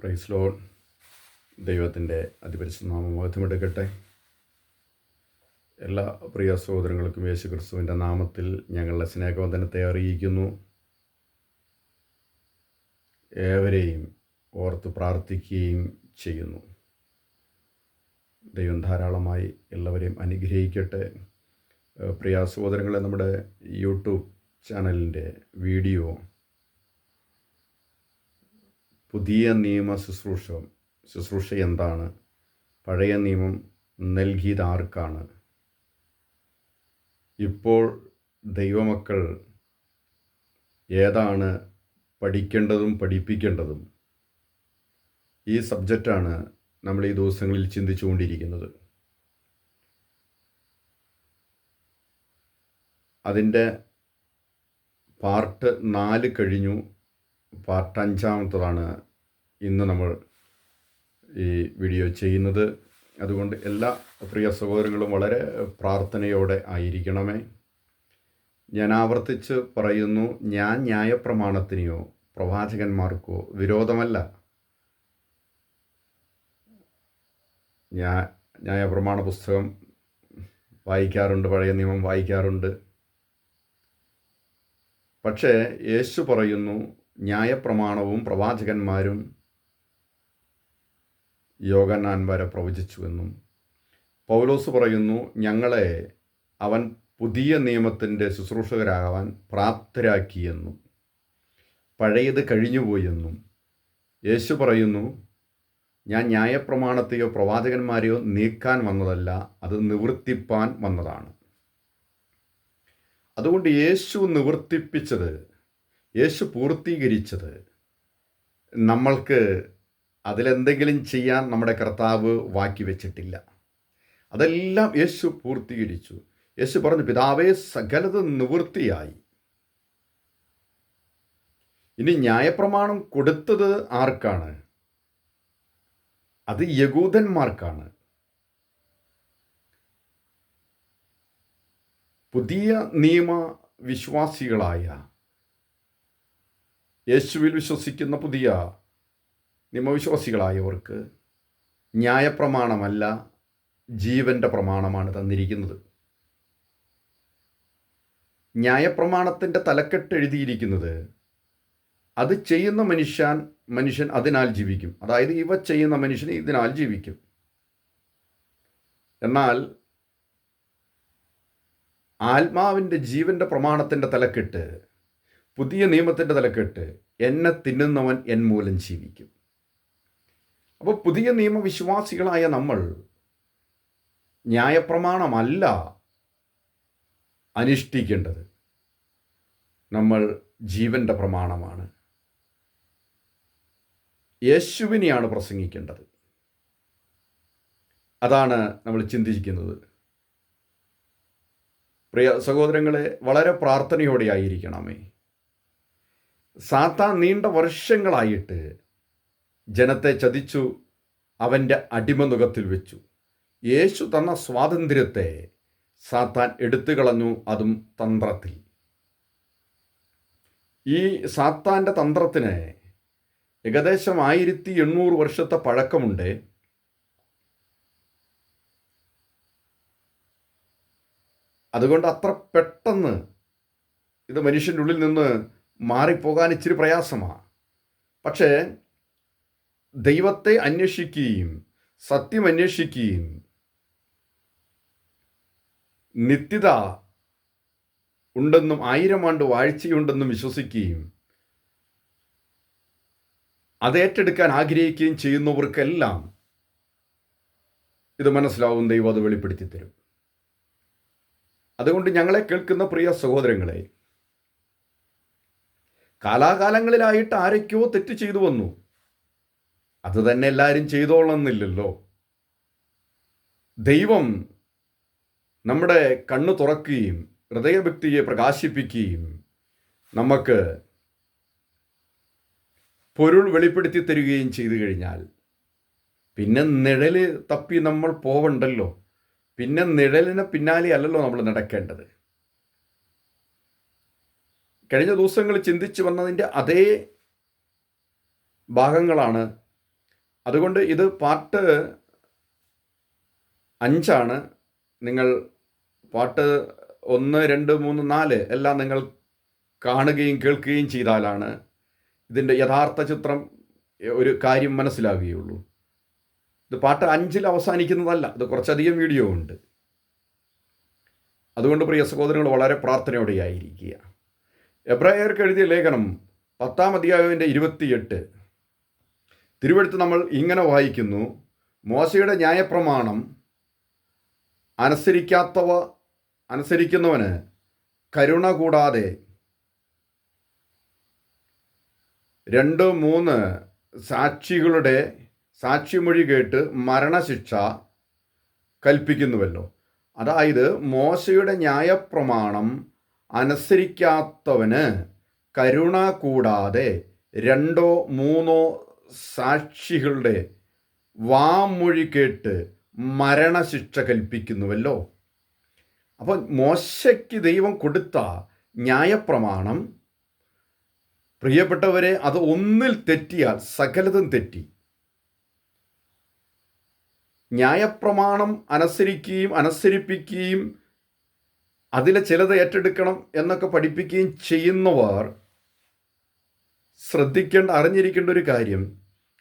Price loan ദൈവത്തിന്റെ അതിപരിശുദ്ധ നാമമഹത്വമടക്കട്ടെ എല്ലാ പ്രിയ സഹോദരങ്ങൾക്കും യേശു ക്രിസ്തുവിന്റെ നാമത്തിൽ ഞങ്ങളുടെ സ്നേഹവന്ദനത്തെ അറിയിക്കുന്നു. ഏവരെയും ഓർത്ത് പ്രാർത്ഥിക്കുകയും ചെയ്യുന്നു. ദൈവം ധാരാളമായി എല്ലാവരെയും അനുഗ്രഹിക്കട്ടെ. പ്രിയ സഹോദരങ്ങളെ നമ്മുടെ യൂട്യൂബ് ചാനലിന്റെ വീഡിയോ പുതിയ നിയമ ശുശ്രൂഷ ശുശ്രൂഷ എന്താണ്? പഴയ നിയമം നൽകിയത് ആർക്കാണ് ഇപ്പോൾ ദൈവമക്കൾ ഏതാണ് പഠിക്കേണ്ടതും പഠിപ്പിക്കേണ്ടതും? ഈ സബ്ജക്റ്റാണ് നമ്മൾ ഈ ദിവസങ്ങളിൽ ചിന്തിച്ചുകൊണ്ടിരിക്കുന്നത്. അതിന്റെ പാർട്ട് നാല് കഴിഞ്ഞു. പാർട്ട് അഞ്ചാമത്തതാണ് ഇന്ന് നമ്മൾ ഈ വീഡിയോ ചെയ്യുന്നത്. അതുകൊണ്ട് എല്ലാ പ്രിയ സഹോദരങ്ങളും വളരെ പ്രാർത്ഥനയോടെ ആയിരിക്കണമേ. ഞാൻ ആവർത്തിച്ച് പറയുന്നു ഞാൻ ന്യായപ്രമാണത്തിനെയോ പ്രവാചകന്മാർക്കോ വിരോധമല്ല. ഞാൻ ന്യായപ്രമാണ പുസ്തകം വായിക്കാറുണ്ട് പഴയ നിയമം വായിക്കാറുണ്ട്. പക്ഷേ യേശു പറയുന്നു ന്യായപ്രമാണവും പ്രവാചകന്മാരും യോഗനാൻ വരെ പ്രവചിച്ചുവെന്നും പൗലോസ് പറയുന്നു ഞങ്ങളെ അവൻ പുതിയ നിയമത്തിന്റെ ശുശ്രൂഷകരാകാൻ പ്രാപ്തരാക്കിയെന്നും പഴയത് കഴിഞ്ഞുപോയെന്നും യേശു പറയുന്നു ഞാൻ ന്യായപ്രമാണത്തെയോ പ്രവാചകന്മാരെയോ നീക്കാൻ വന്നതല്ല അത് നിവർത്തിപ്പാൻ വന്നതാണ്. അതുകൊണ്ട് യേശു നിവർത്തിപ്പിച്ചത് യേശു പൂർത്തീകരിച്ചത് നമ്മൾക്ക് അതിലെന്തെങ്കിലും ചെയ്യാൻ നമ്മുടെ കർത്താവ് വാക്കി വെച്ചിട്ടില്ല. അതെല്ലാം യേശു പൂർത്തീകരിച്ചു. യേശു പറഞ്ഞു പിതാവേ സകലത് നിവൃത്തിയായി. ഇനി ന്യായപ്രമാണം കൊടുത്തത് ആർക്കാണ്? അത് യകൂദന്മാർക്കാണ് പുതിയ നിയമ വിശ്വാസികളായ യേശുവിൽ വിശ്വസിക്കുന്ന പുതിയ നിയമവിശ്വാസികളായവർക്ക് ന്യായപ്രമാണമല്ല ജീവന്റെ പ്രമാണമാണ് തന്നിരിക്കുന്നത്. ന്യായപ്രമാണത്തിന്റെ തലക്കെട്ട് എഴുതിയിരിക്കുന്നത് അത് ചെയ്യുന്ന മനുഷ്യൻ മനുഷ്യൻ അതിനാൽ ജീവിക്കും. അതായത് ഇവ ചെയ്യുന്ന മനുഷ്യൻ ഇതിനാൽ ജീവിക്കും. എന്നാൽ ആത്മാവിന്റെ ജീവന്റെ പ്രമാണത്തിന്റെ തലക്കെട്ട് പുതിയ നിയമത്തിന്റെ തലക്കെട്ട് എന്നെ തിന്നുന്നവൻ എൻ മൂലം ജീവിക്കും. അപ്പോൾ പുതിയ നിയമവിശ്വാസികളായ നമ്മൾ ന്യായപ്രമാണമല്ല അനുഷ്ഠിക്കേണ്ടത്. നമ്മൾ ജീവന്റെ പ്രമാണമാണ്. യേശുവിനെയാണ് പ്രസംഗിക്കേണ്ടത്. അതാണ് നമ്മൾ ചിന്തിക്കുന്നത് പ്രിയ സഹോദരങ്ങളെ വളരെ പ്രാർത്ഥനയോടെ ആയിരിക്കണമേ സാത്താൻ നീണ്ട വർഷങ്ങളായിട്ട് ജനത്തെ ചതിച്ചു അവന്റെ അടിമനുഖത്തിൽ വെച്ചു. യേശു തന്ന സ്വാതന്ത്ര്യത്തെ സാത്താൻ എടുത്തു കളഞ്ഞു അതും തന്ത്രത്തിൽ. ഈ സാത്താന്റെ തന്ത്രത്തിന് ഏകദേശം ആയിരത്തി എണ്ണൂറ് വർഷത്തെ പഴക്കമുണ്ട്. അതുകൊണ്ട് അത്ര പെട്ടെന്ന് ഇത് മനുഷ്യന്റെ ഉള്ളിൽ നിന്ന് മാറിപ്പോകാൻ ഇച്ചിരി പ്രയാസമാണ്. പക്ഷേ ദൈവത്തെ അന്വേഷിക്കുകയും സത്യം അന്വേഷിക്കുകയും നിത്യത ഉണ്ടെന്നും ആയിരം ആണ്ട് വാഴ്ചയുണ്ടെന്നും വിശ്വസിക്കുകയും അത് ഏറ്റെടുക്കാൻ ആഗ്രഹിക്കുകയും ചെയ്യുന്നവർക്കെല്ലാം ഇത് മനസ്സിലാവും ദൈവം അത് വെളിപ്പെടുത്തി തരും അതുകൊണ്ട് ഞങ്ങളെ കേൾക്കുന്ന പ്രിയ സഹോദരങ്ങളെ കാലാകാലങ്ങളിലായിട്ട് ആരൊക്കെയോ തെറ്റ് ചെയ്തു വന്നു. അത് തന്നെ എല്ലാവരും ചെയ്തോളന്നില്ലല്ലോ. ദൈവം നമ്മുടെ കണ്ണ് തുറക്കുകയും ഹൃദയഭക്തിയെ പ്രകാശിപ്പിക്കുകയും നമുക്ക് പൊരുൾ വെളിപ്പെടുത്തി തരികയും ചെയ്തു കഴിഞ്ഞാൽ പിന്നെ നിഴൽ തപ്പി നമ്മൾ പോവണ്ടല്ലോ. പിന്നെ നിഴലിന് പിന്നാലെ അല്ലല്ലോ നമ്മൾ നടക്കേണ്ടത്. കഴിഞ്ഞ ദിവസങ്ങൾ ചിന്തിച്ചു വന്നതിന്റെ അതേ ഭാഗങ്ങളാണ്. അതുകൊണ്ട് ഇത് പാട്ട് അഞ്ചാണ്. നിങ്ങൾ പാട്ട് ഒന്ന് രണ്ട് മൂന്ന് നാല് എല്ലാം നിങ്ങൾ കാണുകയും കേൾക്കുകയും ചെയ്താലാണ് ഇതിന്റെ യഥാർത്ഥ ചിത്രം ഒരു കാര്യം മനസ്സിലാകുകയുള്ളൂ. ഇത് പാട്ട് അഞ്ചിൽ അവസാനിക്കുന്നതല്ല ഇത് കുറച്ചധികം വീഡിയോ ഉണ്ട്. അതുകൊണ്ട് പ്രിയ സഹോദരങ്ങൾ വളരെ പ്രാർത്ഥനയോടെയായിരിക്കുക. എബ്രായർക്ക് എഴുതിയ ലേഖനം പത്താം അധ്യായത്തിന്റെ ഇരുപത്തിയെട്ട്. തിരുവഴുത്ത് നമ്മൾ ഇങ്ങനെ വായിക്കുന്നു മോശയുടെ ന്യായപ്രമാണം അനുസരിക്കാത്തവ അനുസരിക്കുന്നവന് കരുണ കൂടാതെ രണ്ട് മൂന്ന് സാക്ഷികളുടെ സാക്ഷിമൊഴി കേട്ട് മരണശിക്ഷ കൽപ്പിക്കുന്നുവല്ലോ. അതായത് മോശയുടെ ന്യായപ്രമാണം അനുസരിക്കാത്തവന് കരുണ കൂടാതെ രണ്ടോ മൂന്നോ സാക്ഷികളുടെ വാമൊഴി കേട്ട് മരണശിക്ഷ കൽപ്പിക്കുന്നുവല്ലോ. അപ്പോൾ മോശയ്ക്ക് ദൈവം കൊടുത്ത ന്യായപ്രമാണം പ്രിയപ്പെട്ടവരെ അത് ഒന്നിൽ തെറ്റിയാൽ സകലതും തെറ്റി. ന്യായപ്രമാണം അനുസരിക്കുകയും അനുസരിപ്പിക്കുകയും അതിലെ ചിലത് ഏറ്റെടുക്കണം എന്നൊക്കെ പഠിപ്പിക്കുകയും ചെയ്യുന്നവർ ശ്രദ്ധിക്കേണ്ട അറിഞ്ഞിരിക്കേണ്ട ഒരു കാര്യം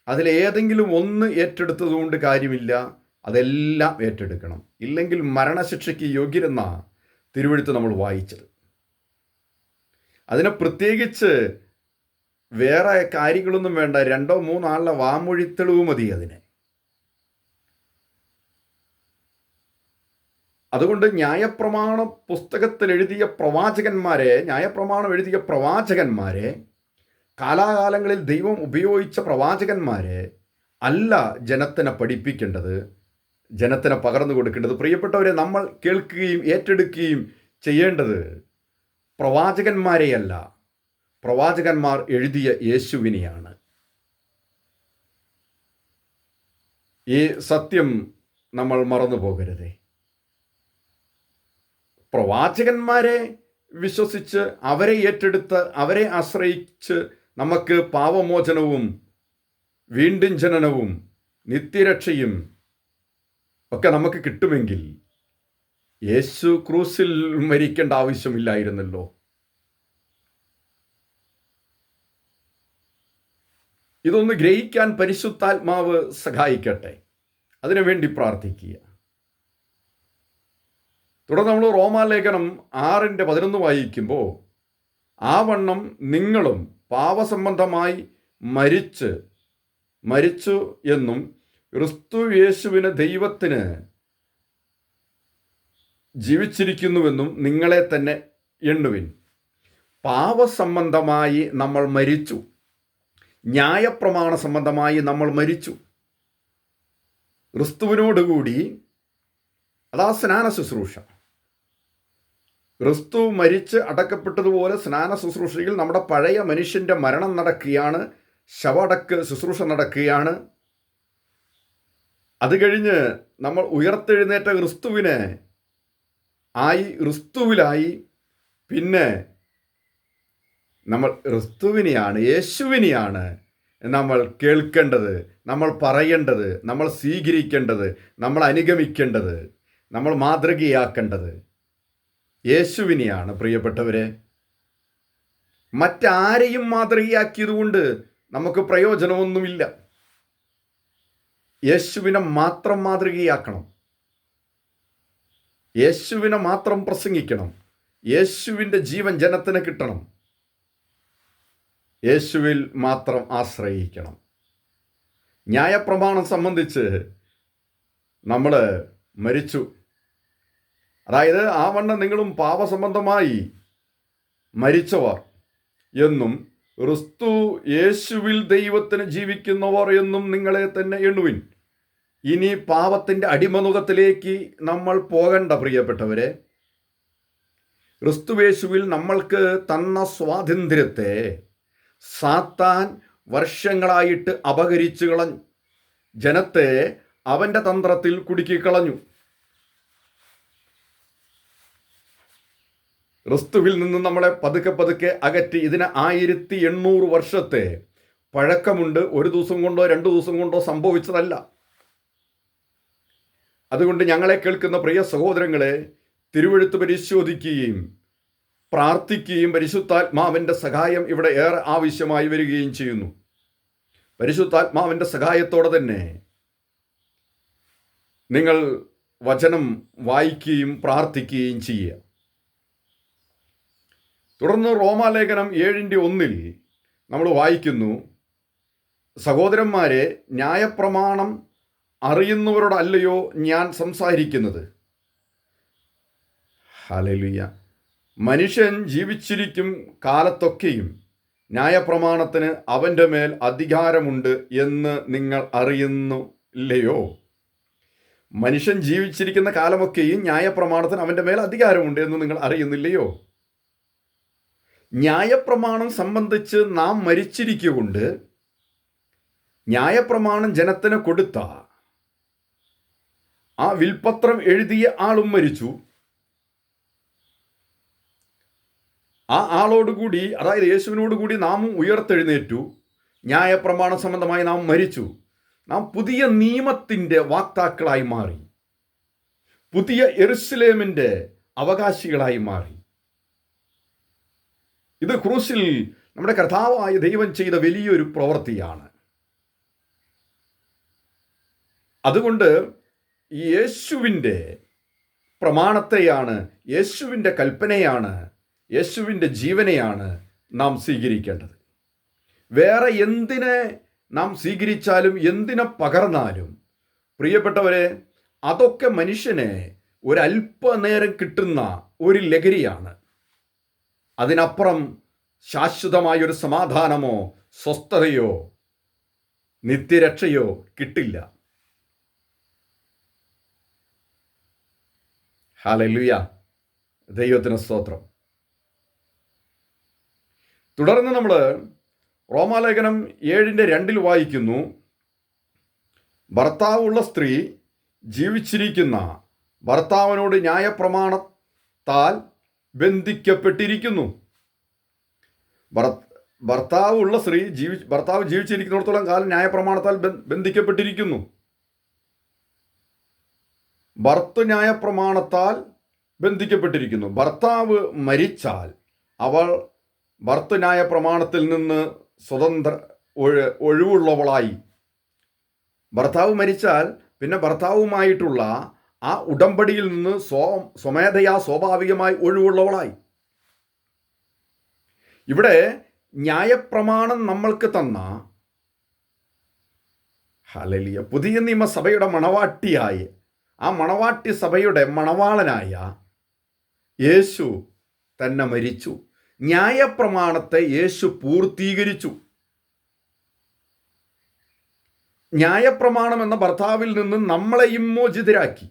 അതിലേതെങ്കിലും ഒന്ന് ഏറ്റെടുത്തതുകൊണ്ട് കാര്യമില്ല അതെല്ലാം ഏറ്റെടുക്കണം. ഇല്ലെങ്കിൽ മരണശിക്ഷയ്ക്ക് യോഗ്യരെന്ന തിരുവഴുത്ത് നമ്മൾ വായിച്ചത്. അതിനെ പ്രത്യേകിച്ച് വേറെ കാര്യങ്ങളൊന്നും വേണ്ട രണ്ടോ മൂന്നോ ആളുടെ വാമൊഴി തെളിവ് മതി അതിന്. അതുകൊണ്ട് ന്യായപ്രമാണ പുസ്തകത്തിൽ എഴുതിയ പ്രവാചകന്മാരെ ന്യായപ്രമാണം എഴുതിയ പ്രവാചകന്മാരെ കാലാകാലങ്ങളിൽ ദൈവം ഉപയോഗിച്ച പ്രവാചകന്മാരെ അല്ല ജനത്തിനെ പഠിപ്പിക്കേണ്ടത് ജനത്തിനെ പകർന്നു കൊടുക്കേണ്ടത്. പ്രിയപ്പെട്ടവരെ നമ്മൾ കേൾക്കുകയും ഏറ്റെടുക്കുകയും ചെയ്യേണ്ടത് പ്രവാചകന്മാരെയല്ല. പ്രവാചകന്മാർ എഴുതിയ യേശുവിനെയാണ്. ഈ സത്യം നമ്മൾ മറന്നു പോകരുതേ പ്രവാചകന്മാരെ വിശ്വസിച്ച് അവരെ ഏറ്റെടുത്ത് അവരെ ആശ്രയിച്ച് നമുക്ക് പാവമോചനവും വീണ്ടും ജനനവും നിത്യരക്ഷയും ഒക്കെ നമുക്ക് കിട്ടുമെങ്കിൽ യേശു ക്രൂസിൽ മരിക്കേണ്ട ആവശ്യമില്ലായിരുന്നല്ലോ. ഇതൊന്ന് ഗ്രഹിക്കാൻ പരിശുദ്ധാത്മാവ് സഹായിക്കട്ടെ. അതിനുവേണ്ടി പ്രാർത്ഥിക്കുക. തുടർന്ന് നമ്മൾ റോമാലേഖനം ആറിന്റെ പതിനൊന്ന് വായിക്കുമ്പോൾ ആ വണ്ണം നിങ്ങളും പാവസംബന്ധമായി മരിച്ച് മരിച്ചു എന്നും ക്രിസ്തു യേശുവിന് ദൈവത്തിന് ജീവിച്ചിരിക്കുന്നുവെന്നും നിങ്ങളെ തന്നെ എണ്ണുവിൻ. പാവസംബന്ധമായി നമ്മൾ മരിച്ചു. ന്യായപ്രമാണ സംബന്ധമായി നമ്മൾ മരിച്ചു. ക്രിസ്തുവിനോടുകൂടി അതാ സ്നാന ശുശ്രൂഷ. ക്രിസ്തു മരിച്ച് അടക്കപ്പെട്ടതുപോലെ സ്നാന ശുശ്രൂഷയിൽ നമ്മുടെ പഴയ മനുഷ്യന്റെ മരണം നടക്കുകയാണ് ശവടക്ക് ശുശ്രൂഷ നടക്കുകയാണ്. അത് കഴിഞ്ഞ് നമ്മൾ ഉയർത്തെഴുന്നേറ്റ ക്രിസ്തുവിനെ ആയി ക്രിസ്തുവിലായി. പിന്നെ നമ്മൾ ക്രിസ്തുവിനെയാണ് യേശുവിനെയാണ് നമ്മൾ കേൾക്കേണ്ടത് നമ്മൾ പറയേണ്ടത് നമ്മൾ സ്വീകരിക്കേണ്ടത് നമ്മൾ അനുഗമിക്കേണ്ടത്. നമ്മൾ മാതൃകയാക്കേണ്ടത് യേശുവിനെയാണ് പ്രിയപ്പെട്ടവരെ. മറ്റാരെയും മാതൃകയാക്കിയതുകൊണ്ട് നമുക്ക് പ്രയോജനമൊന്നുമില്ല. യേശുവിനെ മാത്രം മാതൃകയാക്കണം. യേശുവിനെ മാത്രം പ്രസംഗിക്കണം. യേശുവിന്റെ ജീവൻ ജനത്തിന് കിട്ടണം. യേശുവിൽ മാത്രം ആശ്രയിക്കണം. ന്യായപ്രമാണം സംബന്ധിച്ച് നമ്മൾ മരിച്ചു. അതായത് ആ വണ്ണം നിങ്ങളും പാപസംബന്ധമായി മരിച്ചവർ എന്നും ക്രിസ്തു യേശുവിൽ ദൈവത്തിന് ജീവിക്കുന്നവർ എന്നും നിങ്ങളെ തന്നെ എണ്ണുവിൻ. ഇനി പാപത്തിന്റെ അടിമനുഖത്തിലേക്ക് നമ്മൾ പോകണ്ട പ്രിയപ്പെട്ടവരെ. ക്രിസ്തുവേശുവിൽ നമ്മൾക്ക് തന്ന സ്വാതന്ത്ര്യത്തെ സാത്താൻ വർഷങ്ങളായിട്ട് അപകരിച്ചു കളഞ്ഞു ജനത്തെ അവന്റെ തന്ത്രത്തിൽ കുടുക്കിക്കളഞ്ഞു ക്രിസ്തുവിൽ നിന്ന് നമ്മളെ പതുക്കെ പതുക്കെ അകറ്റി ഇതിന് ആയിരത്തി എണ്ണൂറ് വർഷത്തെ പഴക്കമുണ്ട്. ഒരു ദിവസം കൊണ്ടോ രണ്ട് ദിവസം കൊണ്ടോ സംഭവിച്ചതല്ല. അതുകൊണ്ട് ഞങ്ങളെ കേൾക്കുന്ന പ്രിയ സഹോദരങ്ങളെ തിരുവഴുത്ത് പരിശോധിക്കുകയും പ്രാർത്ഥിക്കുകയും പരിശുദ്ധാത്മാവിന്റെ സഹായം ഇവിടെ ഏറെ ആവശ്യമായി വരികയും ചെയ്യുന്നു. പരിശുദ്ധാത്മാവിന്റെ സഹായത്തോടെ തന്നെ നിങ്ങൾ വചനം വായിക്കുകയും പ്രാർത്ഥിക്കുകയും ചെയ്യുക. തുടർന്ന് റോമാലേഖനം ഏഴിന്റെ ഒന്നിൽ നമ്മൾ വായിക്കുന്നു സഹോദരന്മാരെ ന്യായപ്രമാണം അറിയുന്നവരോടല്ലയോ ഞാൻ സംസാരിക്കുന്നത്? ഹലലിയ മനുഷ്യൻ ജീവിച്ചിരിക്കും കാലത്തൊക്കെയും ന്യായപ്രമാണത്തിന് അവന്റെ മേൽ അധികാരമുണ്ട് എന്ന് നിങ്ങൾ അറിയുന്നു ഇല്ലയോ മനുഷ്യൻ ജീവിച്ചിരിക്കുന്ന കാലമൊക്കെയും ന്യായപ്രമാണത്തിന് അവന്റെ മേൽ അധികാരമുണ്ട് എന്ന് നിങ്ങൾ അറിയുന്നില്ലയോ? ന്യായപ്രമാണം സംബന്ധിച്ച് നാം മരിച്ചിരിക്കുകൊണ്ട് ന്യായപ്രമാണം ജനത്തിന് കൊടുത്ത ആ വിൽപത്രം എഴുതിയ ആളും മരിച്ചു. ആ ആളോടുകൂടി അതായത് യേശുവിനോട് കൂടി നാമും ഉയർത്തെഴുന്നേറ്റു. ന്യായപ്രമാണ സംബന്ധമായി നാം മരിച്ചു. നാം പുതിയ നിയമത്തിന്റെ വാക്താക്കളായി മാറി. പുതിയ എറുസലേമിന്റെ അവകാശികളായി മാറി. ഇത് ക്രൂസിൽ നമ്മുടെ കർത്താവായ ദൈവം ചെയ്ത വലിയൊരു പ്രവൃത്തിയാണ്. അതുകൊണ്ട് യേശുവിന്റെ പ്രമാണത്തെയാണ് യേശുവിന്റെ കൽപ്പനയാണ് യേശുവിന്റെ ജീവനെയാണ് നാം സ്വീകരിക്കേണ്ടത്. വേറെ എന്തിനെ നാം സ്വീകരിച്ചാലും എന്തിനെ പകർന്നാലും പ്രിയപ്പെട്ടവരെ അതൊക്കെ മനുഷ്യനെ ഒരല്പനേരം കിട്ടുന്ന ഒരു ലഹരിയാണ്. അതിനപ്പുറം ശാശ്വതമായൊരു സമാധാനമോ സ്വസ്ഥതയോ നിത്യരക്ഷയോ കിട്ടില്ല. ഹാലലുയ ദൈവത്തിന് സ്തോത്രം. തുടർന്ന് നമ്മൾ റോമാലേഖനം ഏഴിന്റെ രണ്ടിൽ വായിക്കുന്നു. ഭർത്താവുള്ള സ്ത്രീ ജീവിച്ചിരിക്കുന്ന ഭർത്താവിനോട് ന്യായപ്രമാണത്താൽ ബന്ധിക്കപ്പെട്ടിരിക്കുന്നു. ഭർത്താവ് ഉള്ള സ്ത്രീ ജീവി ഭർത്താവ് ജീവിച്ചിരിക്കുന്നിടത്തോളം കാലം ന്യായപ്രമാണത്താൽ ബന്ധിക്കപ്പെട്ടിരിക്കുന്നു. ഭർത്ത് ന്യായപ്രമാണത്താൽ ബന്ധിക്കപ്പെട്ടിരിക്കുന്നു. ഭർത്താവ് മരിച്ചാൽ അവൾ ഭർത്ത് ന്യായപ്രമാണത്തിൽ നിന്ന് സ്വതന്ത്ര ഒഴിവുള്ളവളായി. ഭർത്താവ് മരിച്ചാൽ പിന്നെ ഭർത്താവുമായിട്ടുള്ള ആ ഉടമ്പടിയിൽ നിന്ന് സ്വ സ്വമേധയാ സ്വാഭാവികമായി ഒഴിവുള്ളവളായി. ഇവിടെ ന്യായപ്രമാണം നമ്മൾക്ക് തന്ന ഹലലിയ പുതിയ നിയമസഭയുടെ മണവാട്ടിയായി ആ മണവാട്ടി സഭയുടെ മണവാളനായ യേശു തന്നെ മരിച്ചു. ന്യായപ്രമാണത്തെ യേശു പൂർത്തീകരിച്ചു. ന്യായപ്രമാണം എന്ന ഭർത്താവിൽ നിന്ന് നമ്മളെ മോചിതരാക്കി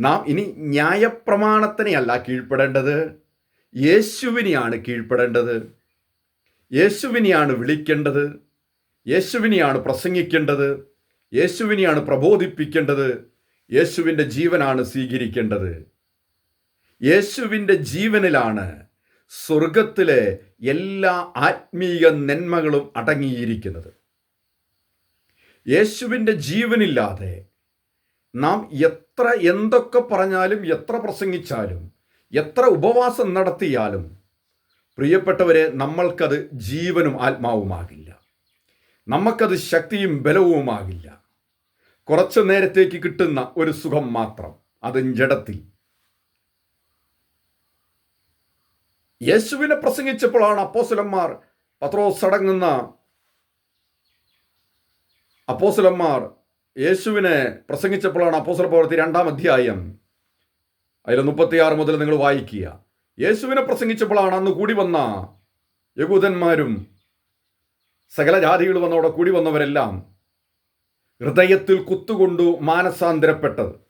നാം ഇനി ന്യായപ്രമാണത്തിനെയല്ല കീഴ്പ്പെടേണ്ടത്. യേശുവിനെയാണ് കീഴ്പ്പെടേണ്ടത്. യേശുവിനെയാണ് വിളിക്കേണ്ടത്. യേശുവിനെയാണ് പ്രസംഗിക്കേണ്ടത്. യേശുവിനെയാണ് പ്രബോധിപ്പിക്കേണ്ടത്. യേശുവിന്റെ ജീവനാണ് സ്വീകരിക്കേണ്ടത്. യേശുവിന്റെ ജീവനിലാണ് സ്വർഗത്തിലെ എല്ലാ ആത്മീയ നന്മകളും അടങ്ങിയിരിക്കുന്നത്. യേശുവിന്റെ ജീവനില്ലാതെ നാം എത്ര എന്തൊക്കെ പറഞ്ഞാലും എത്ര പ്രസംഗിച്ചാലും എത്ര ഉപവാസം നടത്തിയാലും പ്രിയപ്പെട്ടവരെ നമ്മൾക്കത് ജീവനും ആത്മാവുമാകില്ല. നമുക്കത് ശക്തിയും ബലവുമാകില്ല. കുറച്ചു നേരത്തേക്ക് കിട്ടുന്ന ഒരു സുഖം മാത്രം അതും ജഡത്തിൽ. യേശുവിനെ പ്രസംഗിച്ചപ്പോഴാണ് അപ്പോസലന്മാർ പത്രോസ് അടങ്ങുന്ന അപ്പോസലന്മാർ യേശുവിനെ പ്രസംഗിച്ചപ്പോഴാണ് അപ്പോസല പ്രവർത്തി രണ്ടാം അധ്യായം അതിൽ മുപ്പത്തിയാറ് മുതൽ നിങ്ങൾ വായിക്കുക. യേശുവിനെ പ്രസംഗിച്ചപ്പോഴാണ് അന്ന് കൂടി വന്ന യകൂദന്മാരും സകല ജാതികളും വന്നവിടെ കൂടി വന്നവരെല്ലാം ഹൃദയത്തിൽ കുത്തുകൊണ്ടു മാനസാന്തരപ്പെട്ടത്.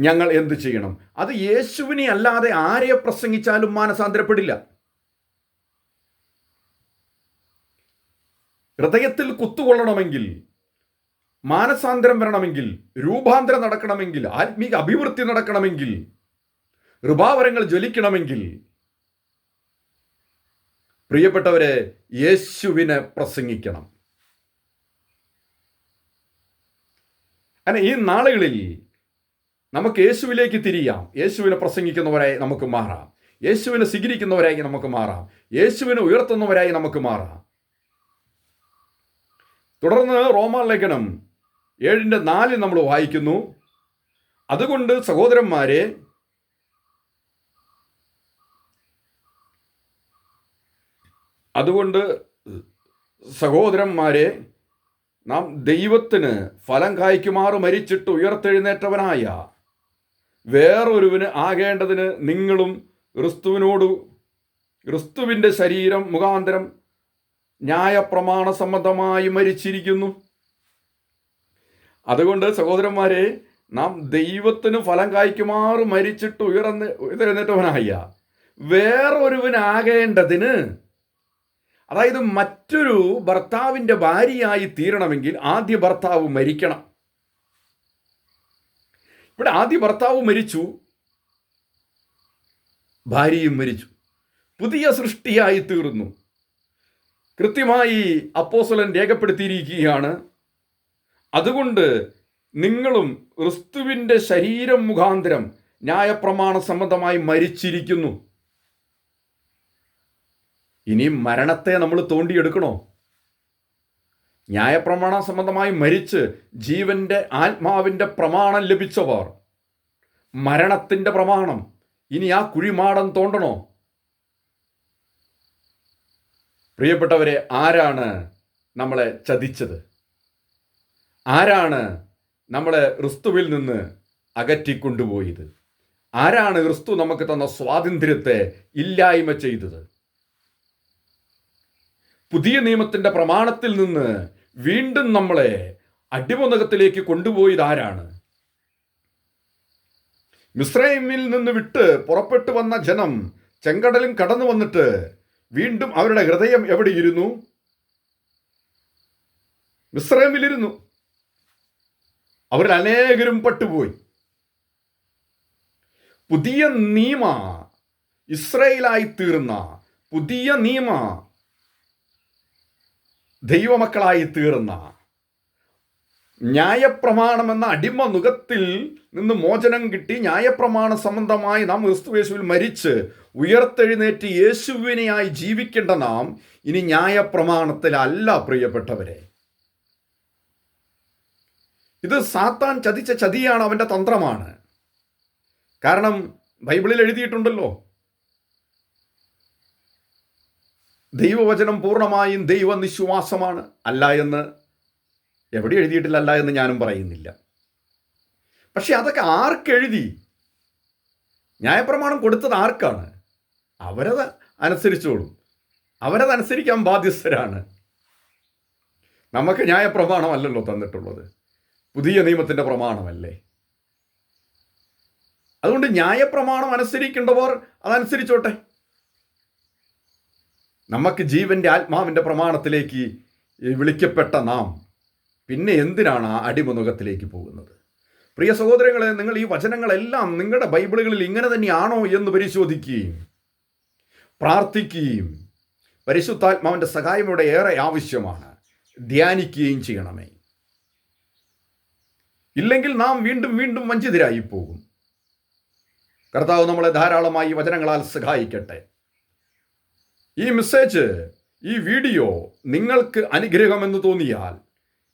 ഞങ്ങൾ എന്ത് ചെയ്യണം? അത് യേശുവിനെ അല്ലാതെ ആരെ പ്രസംഗിച്ചാലും മാനസാന്തരപ്പെടില്ല. ഹൃദയത്തിൽ കുത്തുകൊള്ളണമെങ്കിൽ മാനസാന്തരം വരണമെങ്കിൽ രൂപാന്തരം നടക്കണമെങ്കിൽ ആത്മീക അഭിവൃദ്ധി നടക്കണമെങ്കിൽ ഋഭാവരങ്ങൾ ജ്വലിക്കണമെങ്കിൽ പ്രിയപ്പെട്ടവരെ യേശുവിനെ പ്രസംഗിക്കണം. അങ്ങനെ ഈ നാളുകളിൽ നമുക്ക് യേശുവിലേക്ക് തിരിയാം. യേശുവിനെ പ്രസംഗിക്കുന്നവരായി നമുക്ക് മാറാം. യേശുവിനെ സ്വീകരിക്കുന്നവരായി നമുക്ക് മാറാം. യേശുവിനെ ഉയർത്തുന്നവരായി നമുക്ക് മാറാം. തുടർന്ന് റോമാ ലേഖനം ഏഴിന്റെ നാലിൽ നമ്മൾ വായിക്കുന്നു. അതുകൊണ്ട് സഹോദരന്മാരെ അതുകൊണ്ട് സഹോദരന്മാരെ നാം ദൈവത്തിന് ഫലം കായ്ക്കുമാറ് മരിച്ചിട്ട് ഉയർത്തെഴുന്നേറ്റവനായ വേറൊരുവിന് ആകേണ്ടതിന് നിങ്ങളും ക്രിസ്തുവിനോട് ക്രിസ്തുവിന്റെ ശരീരം മുഖാന്തരം ന്യായപ്രമാണ സംബന്ധമായി മരിച്ചിരിക്കുന്നു. അതുകൊണ്ട് സഹോദരന്മാരെ നാം ദൈവത്തിന് ഫലം കായ്ക്കുമാറ് മരിച്ചിട്ട് ഉയർന്ന് ഉയർന്നിട്ടവനായ വേറൊരുവനാകേണ്ടതിന് അതായത് മറ്റൊരു ഭർത്താവിന്റെ ഭാര്യയായി തീരണമെങ്കിൽ ആദ്യ ഭർത്താവ് മരിക്കണം. ഇവിടെ ആദ്യ ഭർത്താവ് മരിച്ചു ഭാര്യയും മരിച്ചു. പുതിയ സൃഷ്ടിയായി തീർന്നു. കൃത്യമായി അപ്പോസലൻ രേഖപ്പെടുത്തിയിരിക്കുകയാണ്. അതുകൊണ്ട് നിങ്ങളും ക്രിസ്തുവിന്റെ ശരീരം മുഖാന്തരം ന്യായപ്രമാണ സംബന്ധമായി മരിച്ചിരിക്കുന്നു. ഇനി മരണത്തെ നമ്മൾ തോണ്ടിയെടുക്കണോ? ന്യായപ്രമാണ സംബന്ധമായി മരിച്ച് ജീവന്റെ ആത്മാവിന്റെ പ്രമാണം ലഭിച്ചവർ മരണത്തിന്റെ പ്രമാണം ഇനി ആ കുഴിമാടം തോണ്ടണോ? പ്രിയപ്പെട്ടവരെ ആരാണ് നമ്മളെ ചതിച്ചത്? ആരാണ് നമ്മളെ ക്രിസ്തുവിൽ നിന്ന് അകറ്റിക്കൊണ്ടുപോയത്? ആരാണ് ക്രിസ്തു നമുക്ക് തന്ന സ്വാതന്ത്ര്യത്തെ ഇല്ലായ്മ ചെയ്തത്? പുതിയ നിയമത്തിന്റെ പ്രമാണത്തിൽ നിന്ന് വീണ്ടും നമ്മളെ അടിമനകത്തിലേക്ക് കൊണ്ടുപോയത് ആരാണ്? മിസ്രൈമിൽ നിന്ന് വിട്ട് പുറപ്പെട്ടു വന്ന ജനം ചെങ്കടലും കടന്നു വന്നിട്ട് വീണ്ടും അവരുടെ ഹൃദയം എവിടെയിരുന്നു? മിശ്രമിലിരുന്നു അവരിൽ അനേകരും പട്ടുപോയി. പുതിയ നിയമ ഇസ്രയേലായി തീർന്ന പുതിയ നിയമ ദൈവമക്കളായി തീർന്ന ന്യായപ്രമാണമെന്ന അടിമ നുഖത്തിൽ നിന്ന് മോചനം കിട്ടി ന്യായപ്രമാണ സംബന്ധമായി നാം ക്രിസ്തുവേശുവിൽ മരിച്ച് ഉയർത്തെഴുന്നേറ്റ് യേശുവിനെയായി ജീവിക്കേണ്ട നാം ഇനി ന്യായപ്രമാണത്തിലല്ല പ്രിയപ്പെട്ടവരെ. ഇത് സാത്താൻ ചതിച്ച ചതിയാണ് അവന്റെ തന്ത്രമാണ്. കാരണം ബൈബിളിൽ എഴുതിയിട്ടുണ്ടല്ലോ. ദൈവവചനം പൂർണമായും ദൈവനിശ്വാസമാണ് അല്ല എന്ന് എവിടെ എഴുതിയിട്ടില്ല അല്ല എന്ന് ഞാനും പറയുന്നില്ല. പക്ഷെ അതൊക്കെ ആർക്കെഴുതി ന്യായപ്രമാണം കൊടുത്തത് ആർക്കാണ്? അവരത് അനുസരിച്ചോളും. അവരതനുസരിക്കാൻ ബാധ്യസ്ഥരാണ്. നമുക്ക് ന്യായപ്രമാണമല്ലല്ലോ തന്നിട്ടുള്ളത്. പുതിയ നിയമത്തിന്റെ പ്രമാണമല്ലേ? അതുകൊണ്ട് ന്യായപ്രമാണം അനുസരിക്കേണ്ടവർ അതനുസരിച്ചോട്ടെ. നമുക്ക് ജീവന്റെ ആത്മാവിന്റെ പ്രമാണത്തിലേക്ക് വിളിക്കപ്പെട്ട നാം പിന്നെ എന്തിനാണ് ആ അടിമനുഖത്തിലേക്ക് പോകുന്നത്? പ്രിയ സഹോദരങ്ങളെ നിങ്ങൾ ഈ വചനങ്ങളെല്ലാം നിങ്ങളുടെ ബൈബിളുകളിൽ ഇങ്ങനെ തന്നെയാണോ എന്ന് പരിശോധിക്കുകയും പ്രാർത്ഥിക്കുകയും പരിശുദ്ധാത്മാവിന്റെ സഹായം ഇവിടെ ഏറെ ആവശ്യമാണ്. ധ്യാനിക്കുകയും ചെയ്യണമേ. ഇല്ലെങ്കിൽ നാം വീണ്ടും വീണ്ടും വഞ്ചിതരായി പോകും കർത്താവ് നമ്മളെ ധാരാളമായി വചനങ്ങളാൽ സഹായിക്കട്ടെ. ഈ മെസ്സേജ് ഈ വീഡിയോ നിങ്ങൾക്ക് അനുഗ്രഹമെന്ന് തോന്നിയാൽ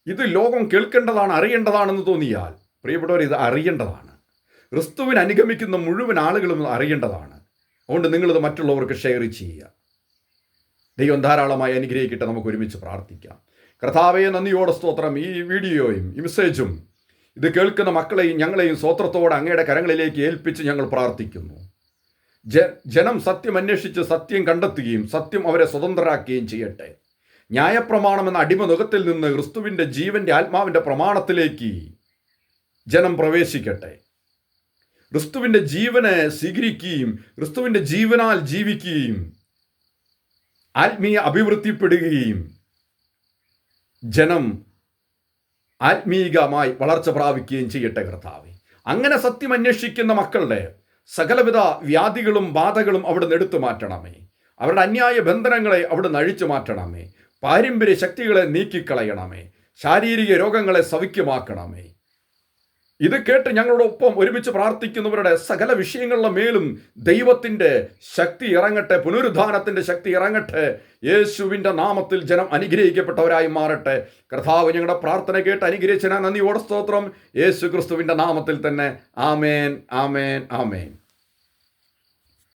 ഇത് ലോകം കേൾക്കേണ്ടതാണ് അറിയേണ്ടതാണെന്ന് തോന്നിയാൽ പ്രിയപ്പെട്ടവർ ഇത് അറിയേണ്ടതാണ്. ക്രിസ്തുവിന് അനുഗമിക്കുന്ന മുഴുവൻ ആളുകളും അറിയേണ്ടതാണ്. അതുകൊണ്ട് നിങ്ങളിത് മറ്റുള്ളവർക്ക് ഷെയർ ചെയ്യുക. ദൈവം ധാരാളമായി അനുഗ്രഹിക്കട്ടെ നമുക്ക് ഒരുമിച്ച് പ്രാർത്ഥിക്കാം. കർത്താവേ നന്ദിയോടെ സ്തോത്രം. ഈ വീഡിയോയും ഈ മെസ്സേജും ഇത് കേൾക്കുന്ന മക്കളെയും ഞങ്ങളെയും സ്തോത്രത്തോടെ അങ്ങയുടെ കരങ്ങളിലേക്ക് ഏൽപ്പിച്ച് ഞങ്ങൾ പ്രാർത്ഥിക്കുന്നു. ജനം സത്യം അന്വേഷിച്ച് സത്യം കണ്ടെത്തുകയും സത്യം അവരെ സ്വതന്ത്രരാക്കുകയും ചെയ്യട്ടെ. ന്യായപ്രമാണം എന്ന അടിമനുഖത്തിൽ നിന്ന് ക്രിസ്തുവിന്റെ ജീവന്റെ ആത്മാവിന്റെ പ്രമാണത്തിലേക്ക് ജനം പ്രവേശിക്കട്ടെ. ക്രിസ്തുവിന്റെ ജീവനെ സ്വീകരിക്കുകയും ക്രിസ്തുവിന്റെ ജീവനാൽ ജീവിക്കുകയും ആത്മീയ അഭിവൃദ്ധിപ്പെടുകയും ജനം ആത്മീകമായി വളർച്ച പ്രാപിക്കുകയും ചെയ്യട്ടെ കർത്താവ്. അങ്ങനെ സത്യം അന്വേഷിക്കുന്ന മക്കളുടെ സകലവിധ വ്യാധികളും ബാധകളും അവിടുന്ന് എടുത്തു മാറ്റണമേ. അവരുടെ അന്യായ ബന്ധനങ്ങളെ അവിടുന്ന് അഴിച്ചു മാറ്റണമേ. പാരമ്പര്യ ശക്തികളെ നീക്കിക്കളയണമേ. ശാരീരിക രോഗങ്ങളെ സൗഖ്യമാക്കണമേ. ഇത് കേട്ട് ഞങ്ങളുടെ ഒപ്പം ഒരുമിച്ച് പ്രാർത്ഥിക്കുന്നവരുടെ സകല വിഷയങ്ങളുടെ മേലും ദൈവത്തിന്റെ ശക്തി ഇറങ്ങട്ടെ പുനരുദ്ധാനത്തിന്റെ ശക്തി ഇറങ്ങട്ടെ. യേശുവിന്റെ നാമത്തിൽ ജനം അനുഗ്രഹിക്കപ്പെട്ടവരായി മാറട്ടെ. കർത്താവ് ഞങ്ങളുടെ പ്രാർത്ഥന കേട്ട് അനുഗ്രഹിച്ച നന്ദിയോടെ സ്തോത്രം യേശു ക്രിസ്തുവിന്റെ നാമത്തിൽ തന്നെ. ആമേൻ ആമേൻ ആമേൻ.